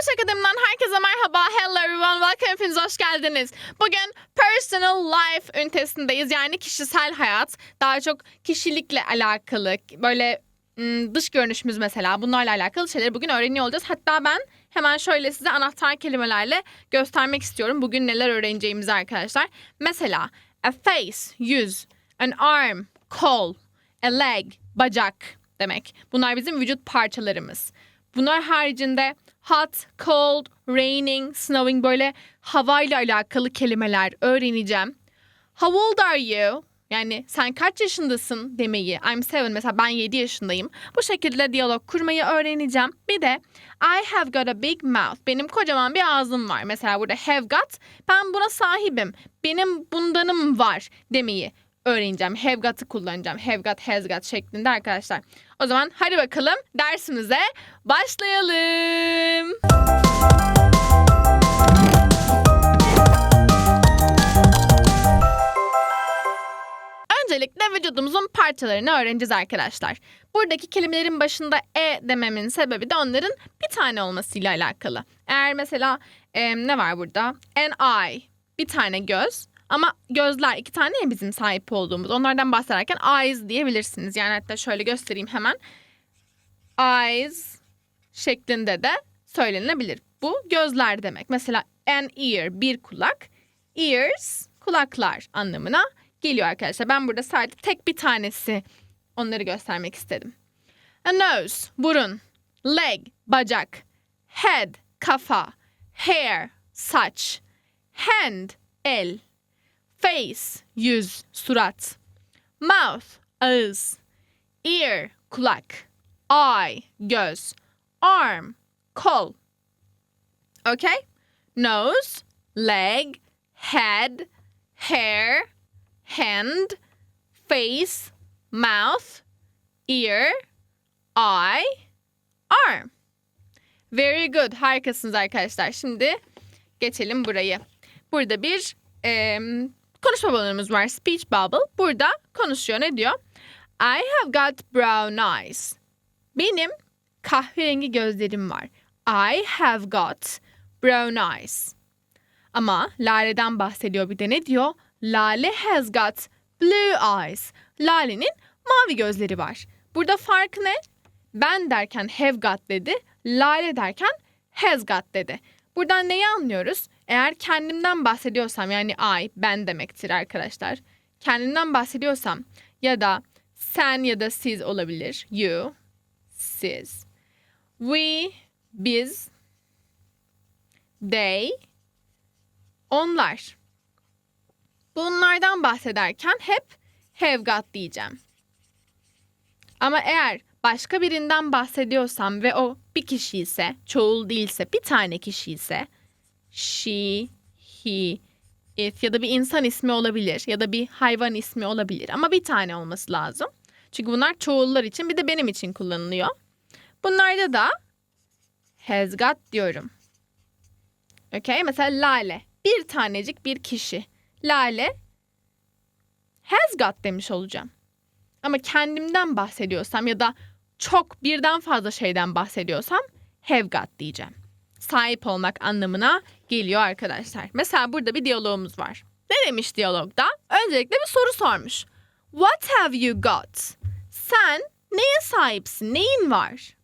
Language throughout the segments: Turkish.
English Akademi'den herkese merhaba. Hello everyone. Welcome. Hepiniz hoş geldiniz. Bugün personal life ünitesindeyiz. Yani kişisel hayat. Daha çok kişilikle alakalı. Böyle ım, dış görünüşümüz mesela. Bunlarla alakalı şeyleri bugün öğreniyor olacağız. Hatta ben hemen şöyle size anahtar kelimelerle göstermek istiyorum. Bugün neler öğreneceğimizi arkadaşlar. Mesela a face, yüz, an arm, kol, a leg, bacak demek. Bunlar bizim vücut parçalarımız. Bunlar haricinde hot, cold, raining, snowing böyle havayla alakalı kelimeler öğreneceğim. How old are you? Yani sen kaç yaşındasın demeyi. I'm seven mesela ben 7 yaşındayım. Bu şekilde diyalog kurmayı öğreneceğim. Bir de I have got a big mouth. Benim kocaman bir ağzım var. Mesela burada have got ben buna sahibim. Benim bundanım var demeyi öğreneceğim. Have got'ı kullanacağım. Have got, has got şeklinde arkadaşlar. O zaman hadi bakalım dersimize başlayalım. Öncelikle vücudumuzun parçalarını öğreneceğiz arkadaşlar. Buradaki kelimelerin başında e dememin sebebi de onların bir tane olmasıyla alakalı. Eğer mesela e, ne var burada? An eye, bir tane göz. Ama gözler iki tane ya bizim sahip olduğumuz. Onlardan bahsederken eyes diyebilirsiniz. Yani hatta şöyle göstereyim hemen. Eyes şeklinde de söylenebilir. Bu gözler demek. Mesela an ear bir kulak. Ears kulaklar anlamına geliyor arkadaşlar. Ben burada sadece tek bir tanesi onları göstermek istedim. A nose burun. Leg bacak. Head kafa. Hair saç. Hand el. Face yüz surat. Mouth ağız. Ear kulak. Eye göz. Arm kol. Okay? Nose, leg, head, hair, hand, face, mouth, ear, eye, arm. Very good. Harikasınız arkadaşlar. Şimdi geçelim burayı. Burada bir em, konuşma balonumuz var. Speech bubble. Burada konuşuyor. Ne diyor? I have got brown eyes. Benim kahverengi gözlerim var. I have got brown eyes. Ama Lale'den bahsediyor bir de ne diyor? Lale has got blue eyes. Lale'nin mavi gözleri var. Burada fark ne? Ben derken have got dedi. Lale derken has got dedi. Buradan neyi anlıyoruz? Eğer kendimden bahsediyorsam yani I ben demektir arkadaşlar. Kendimden bahsediyorsam ya da sen ya da siz olabilir. You, siz. We, biz. They, onlar. Bunlardan bahsederken hep have got diyeceğim. Ama eğer başka birinden bahsediyorsam ve o bir kişi ise, çoğul değilse, bir tane kişi ise she, he, it ya da bir insan ismi olabilir ya da bir hayvan ismi olabilir ama bir tane olması lazım. Çünkü bunlar çoğullar için bir de benim için kullanılıyor. Bunlarda da has got diyorum. Okay, mesela Lale. Bir tanecik bir kişi. Lale has got demiş olacağım. Ama kendimden bahsediyorsam ya da çok birden fazla şeyden bahsediyorsam have got diyeceğim. Sahip olmak anlamına geliyor arkadaşlar. Mesela burada bir diyalogumuz var. Ne demiş diyalogda? Öncelikle bir soru sormuş. What have you got? Sen neye sahipsin? Neyin var?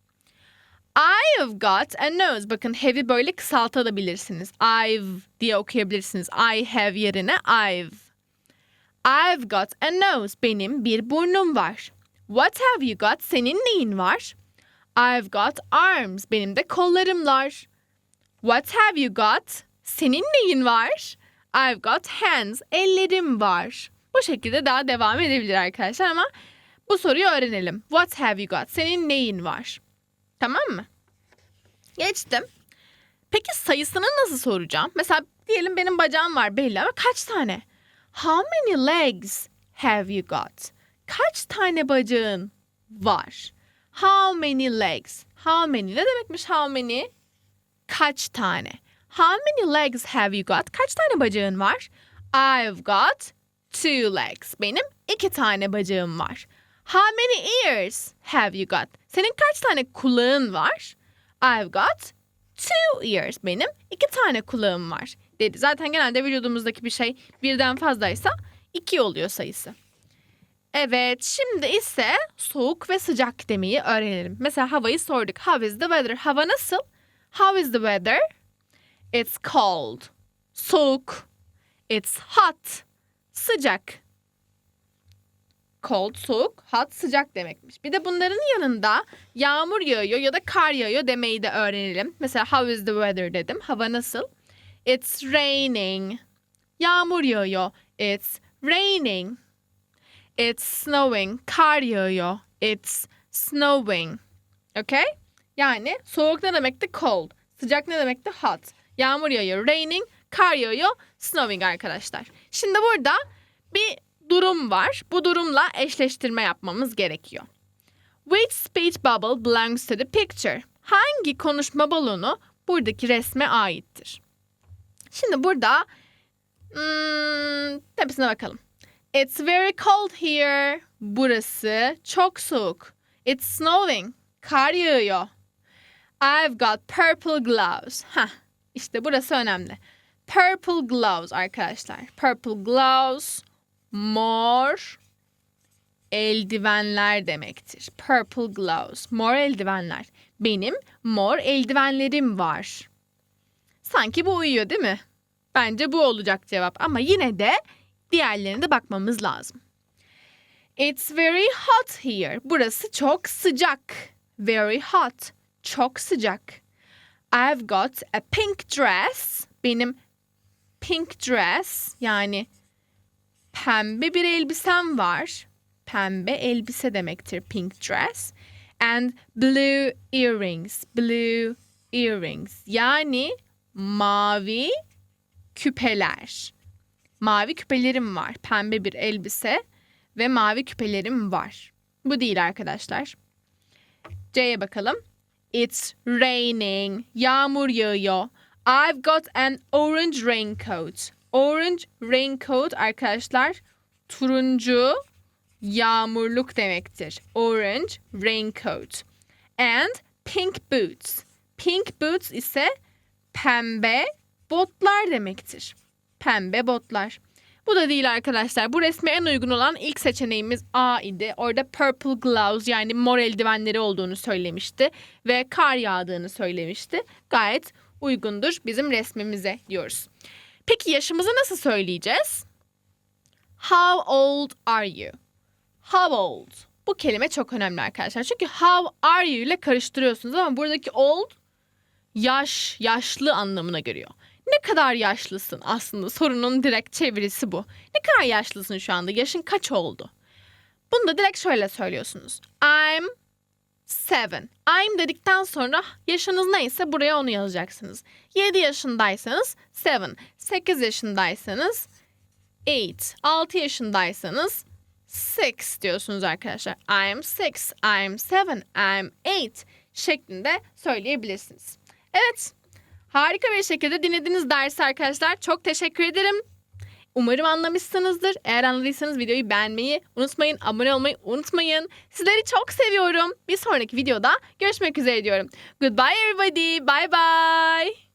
I have got a nose. Bakın have'i böyle kısaltabilirsiniz. I've diye okuyabilirsiniz. I have yerine I've. I've got a nose. Benim bir burnum var. What have you got? Senin neyin var? I've got arms. Benim de kollarım var. What have you got? Senin neyin var? I've got hands. Ellerim var. Bu şekilde daha devam edebilir arkadaşlar ama bu soruyu öğrenelim. What have you got? Senin neyin var? Tamam mı? Geçtim. Peki sayısını nasıl soracağım? Mesela diyelim benim bacağım var belli ama kaç tane? How many legs have you got? Kaç tane bacağın var? How many legs? How many ne demekmiş how many? Kaç tane? How many legs have you got? Kaç tane bacağın var? I've got two legs. Benim iki tane bacağım var. How many ears have you got? Senin kaç tane kulağın var? I've got two ears. Benim iki tane kulağım var dedi. Zaten genelde vücudumuzdaki bir şey birden fazlaysa iki oluyor sayısı. Evet, şimdi ise soğuk ve sıcak demeyi öğrenelim. Mesela havayı sorduk. How is the weather? Hava nasıl? How is the weather? It's cold. Soğuk. It's hot. Sıcak. Cold, soğuk, hot, sıcak demekmiş. Bir de bunların yanında yağmur yağıyor ya da kar yağıyor demeyi de öğrenelim. Mesela how is the weather dedim. Hava nasıl? It's raining. Yağmur yağıyor. It's raining. It's snowing. Kar yağıyor. It's snowing. Okay? Yani soğuk ne demekti? Cold. Sıcak ne demekti? Hot. Yağmur yağıyor. Raining. Kar yağıyor. Snowing arkadaşlar. Şimdi burada bir durum var. Bu durumla eşleştirme yapmamız gerekiyor. Which speech bubble belongs to the picture? Hangi konuşma balonu buradaki resme aittir? Şimdi burada hmm, tepesine bakalım. It's very cold here. Burası çok soğuk. It's snowing. Kar yağıyor. I've got purple gloves. Hah, işte burası önemli. Purple gloves arkadaşlar. Purple gloves mor eldivenler demektir. Purple gloves. Mor eldivenler. Benim mor eldivenlerim var. Sanki bu uyuyor değil mi? Bence bu olacak cevap ama yine de diğerlerine de bakmamız lazım. It's very hot here. Burası çok sıcak. Very hot. Çok sıcak. I've got a pink dress. Benim pink dress yani pembe bir elbisem var. Pembe elbise demektir pink dress. And blue earrings. Blue earrings. Yani mavi küpeler. Mavi küpelerim var. Pembe bir elbise ve mavi küpelerim var. Bu değil arkadaşlar. C'ye bakalım. It's raining. Yağmur yağıyor. I've got an orange raincoat. Orange raincoat arkadaşlar turuncu yağmurluk demektir. Orange raincoat. And pink boots. Pink boots ise pembe botlar demektir. Pembe botlar. Bu da değil arkadaşlar. Bu resme en uygun olan ilk seçeneğimiz A idi. Orada purple gloves yani mor eldivenleri olduğunu söylemişti ve kar yağdığını söylemişti. Gayet uygundur bizim resmimize diyoruz. Peki yaşımızı nasıl söyleyeceğiz? How old are you? How old? Bu kelime çok önemli arkadaşlar. Çünkü how are you ile karıştırıyorsunuz ama buradaki old yaş, yaşlı anlamına geliyor. Ne kadar yaşlısın aslında sorunun direkt çevirisi bu. Ne kadar yaşlısın şu anda? Yaşın kaç oldu? Bunu da direkt şöyle söylüyorsunuz. I'm seven. I'm dedikten sonra yaşınız neyse buraya onu yazacaksınız. 7 yaşındaysanız seven. 8 yaşındaysanız eight. 6 yaşındaysanız six diyorsunuz arkadaşlar. I'm six, I'm seven, I'm eight şeklinde söyleyebilirsiniz. Evet, harika bir şekilde dinlediğiniz dersi arkadaşlar. Çok teşekkür ederim. Umarım anlamışsınızdır. Eğer anladıysanız videoyu beğenmeyi unutmayın, abone olmayı unutmayın. Sizleri çok seviyorum. Bir sonraki videoda görüşmek üzere diyorum. Goodbye everybody. Bye bye.